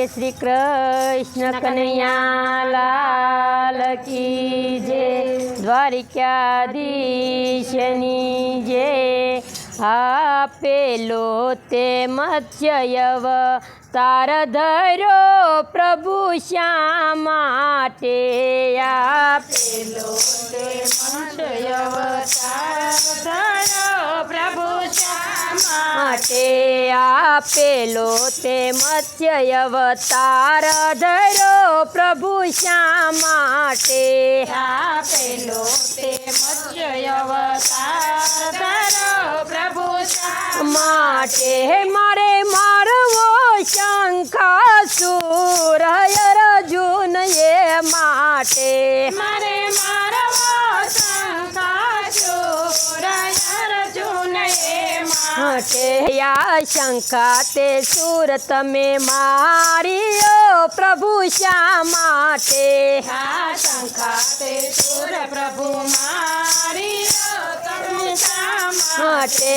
શ્રી કૃષ્ણ કનૈયાલાલ કી જે દ્વારિકાધીશની જે આપેલો તે મત્સ્યવ તાર ધર્યો પ્રભુ શ્યા માટે આપેલો તે મત્સ્યવ તાર પ્રભુ શ્યા માટે આપેલો તે મત્સ્યવ તાર ધર્યો પ્રભુ શા માટે આપેલો તે મત્સ્યવ શા માટે મારે મારવો શંખાસુર અર્જુન એ માટે. મારે મારવો માટે યા શંકા તે સુર તમે માર્યો પ્રભુ શા માટે? શંકા તે સુર પ્રભુ માર્યો તમે શા માટે?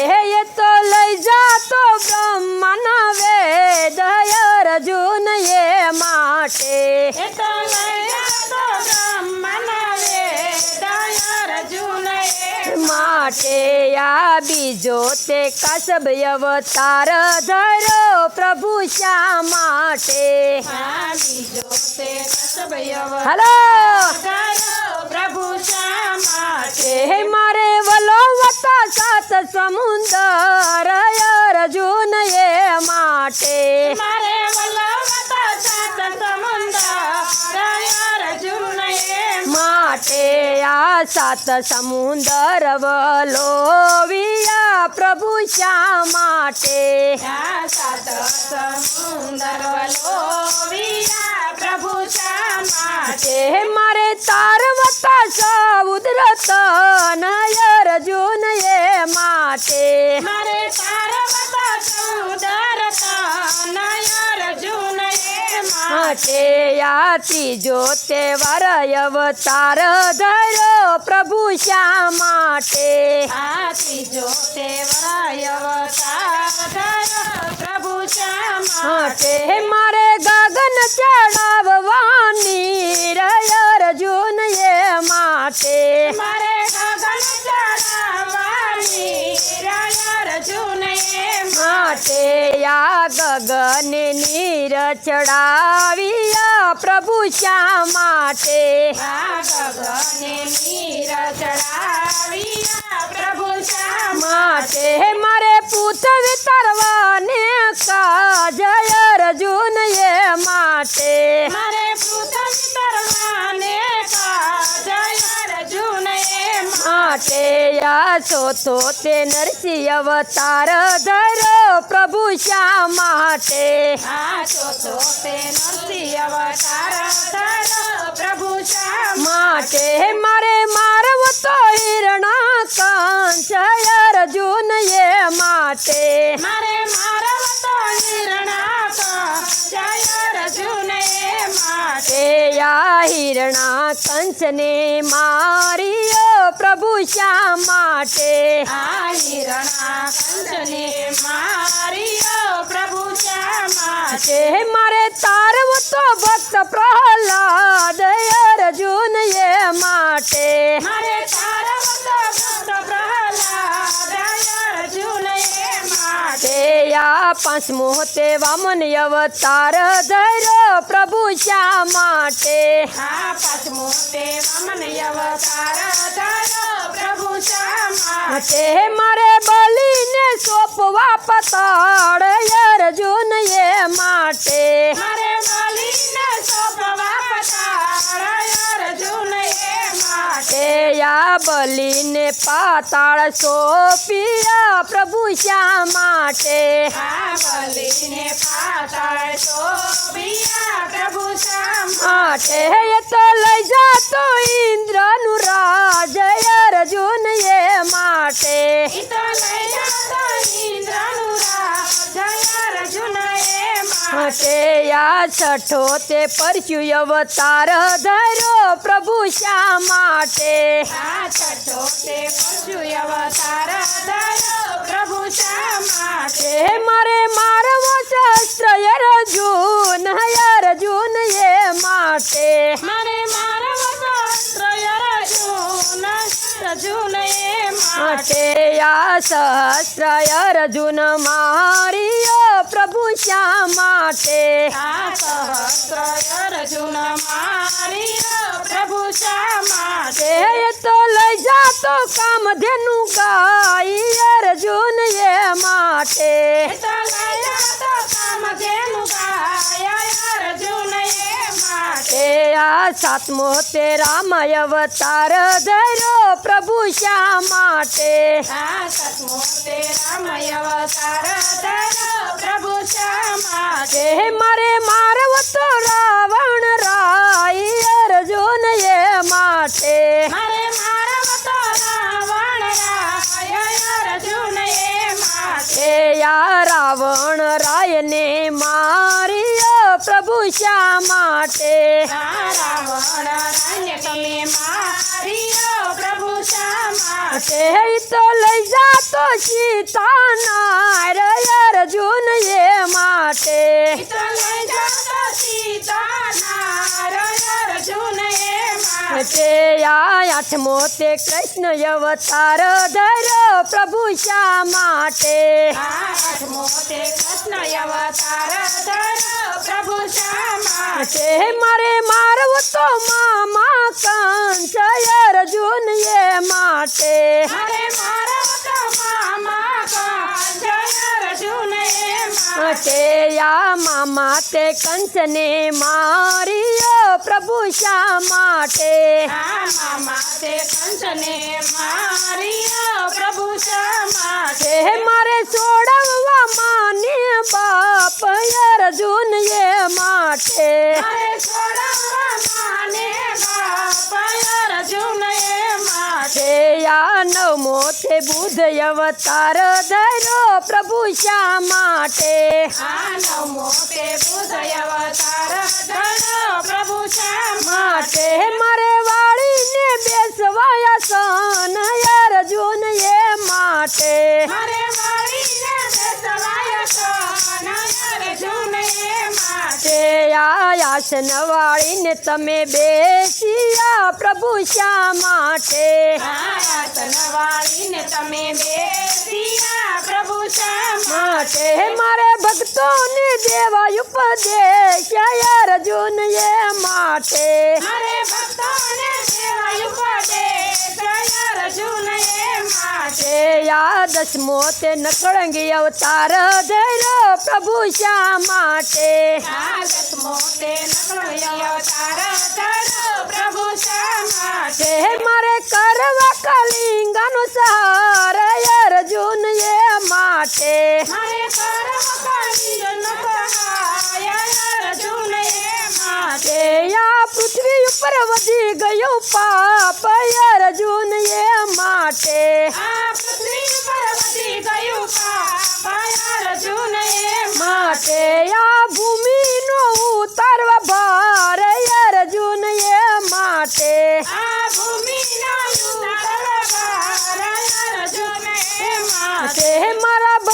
માટે એ તો લઈ બ્રહ્મના માટે આ બીજો તે કસબ અવતાર ધરો પ્રભુ શા માટે? હલો! પ્રભુ શા માટે? મારે વલો વતા સાત સમુંદર. સાત સમુંદર વલોવિયા પ્રભુ શા માટે? સાત સમુંદર વલોવિયા પ્રભુ શા માટે મારે તારવતા સમુદ્ર તન અર્જુન એ માટે? મારે માટે આ ત્રીજો અવતાર ધરો પ્રભુ શા માટે? આ ત્રીજો અવતાર પ્રભુ શા માટે મારે ગગન ચડાવવાની રયર અર્જુન એ માટે. મારે ગગન ચડાવવાની રય અર્જુન એ માટે આ ગગન નીર ચડાવ્યા પ્રભુ શા માટે? માટે? મારે પૃથ્વી તરવાને કાજય અર્જુન એ માટે? માટે આ ચોથો તે નરસિંહ અવતાર ધરો પ્રભુ શા માટે? તે નરસિંહ અવતાર ધરો પ્રભુ શા માટે? મારે મારવ તો આ હિરણા કંચને માર્યો પ્રભુ શા માટે? હિરણા માર્યો પ્રભુ શા માટે? મારે તારવ તો ભક્ત પ્રહલાદ અર્જુન એ માટે. મારે પાંચમો તે વામન અવતાર ધરો પ્રભુ શા માટે? પાંચમો તે વામન અવતાર ધરો પ્રભુ શા માટે મારે બલીને સોંપવા પતાળ બલીને પાતાળ સોંપિયા પ્રભુ શા માટે? બલીને પાતાળ સોંપિયા પ્રભુ શા માટે? એ તો લઈ જાતો ઇન્દ્રનું રાજ અર્જુન એ માટે. તો લઈ જાતો ઇન્દ્રનું રાજ અર્જુન આ છઠો તે પરશુ અવતાર ધરો પ્રભુ શા માટે? છઠો તે પરશુ અવતાર ધરો પ્રભુ શા માટે? મારે મારવો શસ્ત્ર અર્જુન અર્જુન એ માટે? આ સહસ્રય અર્જુન મારિયો પ્રભુ શા માટે? અર્જુન મારી પ્રભુ શા માટે? તો લઈ જાતો કામ ધેનું ગાઈ અર્જુન એ માટે. એ આ સાતમો તે રામ અવતાર ધર્યો પ્રભુ શા માટે? આ સતમો અવતાર પ્રભુ શા માટે? મારે મારવ તો રાવણ રાય અર્જુન એ માટે? મારે મારા તો રાવણ રાય અર્જુન એ માટે? રાવણ રાયને માર્યો પ્રભુ શા માટે તમે પ્રભુ શા માટે? તો લઈ જાતો સીતાના આઠમો તે કૃષ્ણ અવતાર ધર્યો પ્રભુ શા માટે? આઠમો તે કૃષ્ણ અવતાર ધરો પ્રભુ શા માટે? મારે મારવું તો મામા કંસ અર્જુન એ માટે. આ મામા તે કંસને માર્યો પ્રભુ શા માટે? મારે છોડવવા માને બાપ અર્જુન એ માટે. તે બુદ્ધ અવતાર ધરો પ્રભુ શા માટે? આ તે બુધ અવતાર ધરો આસન વાળીને તમે બેસિયા પ્રભુ શા માટે? આસન વાળીને તમે બેસિયા પ્રભુ શા માટે મારે ભક્તોને દેવા ઉપદેશ અર્જુન એ માટે. મારે ભક્તોને સેવાય તે દસમો તે નકળંગી અવતાર ધર્યો પ્રભુ શા માટે? મારે કરવા કલિંગ સહાર અર્જુન એ માટે. આ પૃથ્વી ઉપર વધી ગયું પાપ અર્જુન એ માટે.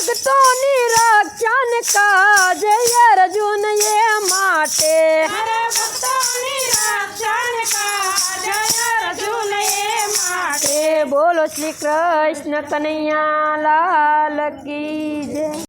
ભક્તોની રક્ષણ કાજ અર્જુન એ માટે. બોલો શ્રી કૃષ્ણ કનૈયા લાલ કી જય.